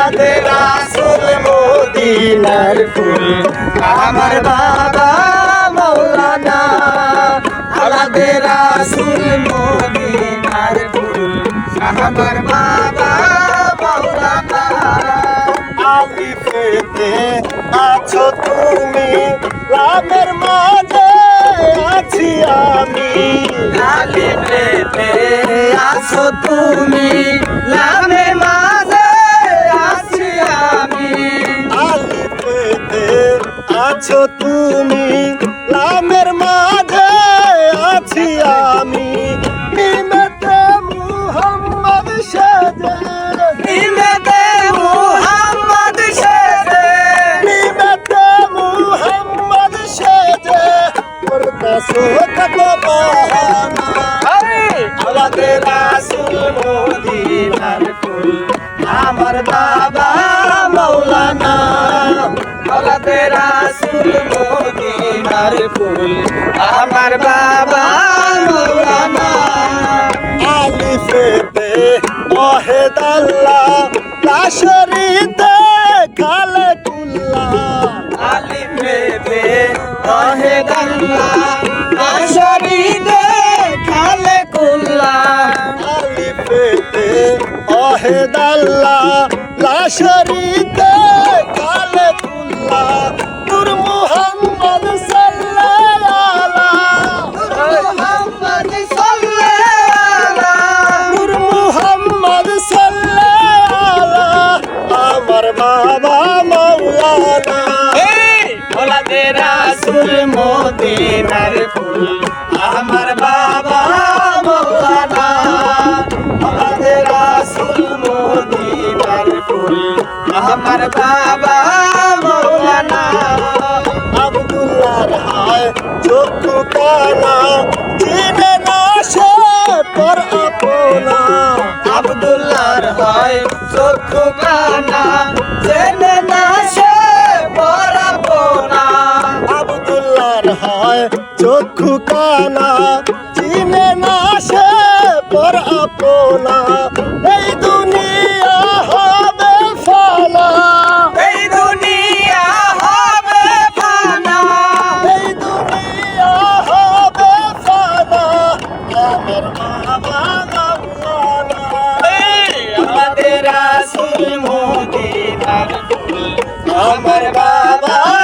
মোহাম্মদ রাসুল মদিনার ফুল। আমার বাবা মৌলানা আলাদ রাসুল মদিনার ফুল। আমার বাবা মৌলানা আলিফেতে আছো তুমি, রামের মাঝে আছি আমি। আলিফেতে আছো তুমি, রাম আছো তুমি? রামের মাঝে আছি আমি। মিমেতে মুহাম্মদ সেজে। নিমেতে মুহাম্মদ শেষে মিমেতে মুহাম্মদ সেজে। করতাছো কত বাহানা আমাদের মদিনার ফুল, আমার বাবা মৌলানা আলিফেতে ওহেদ আল্লাহ লাশরিতে কালে কুল্লা আলিফেতে রহে গল্লা আশরিতে খালে কুল্লা আলিফেতে ওহেদ আল্লাহ লাশরিতে রাসুল মদিনার ফুল। আমার বাবা মৌলানা ওলাদে রাসুল মদিনার ফুল। আমার বাবা মৌলানা, আব্দুল্লাহর হায় চক্ষু কানা চিনে না সে পর আপনা। আব্দুল্লাহর হয় চক্ষু কানা, জেনে চক্ষু কানা চিনে না সে পর আপনা এই দুনিয়া হবে ফানা এই দুনিয়া হবে ফানা এই দুনিয়া হবে ফানা আমার বাবা আমাদের আমার বাবা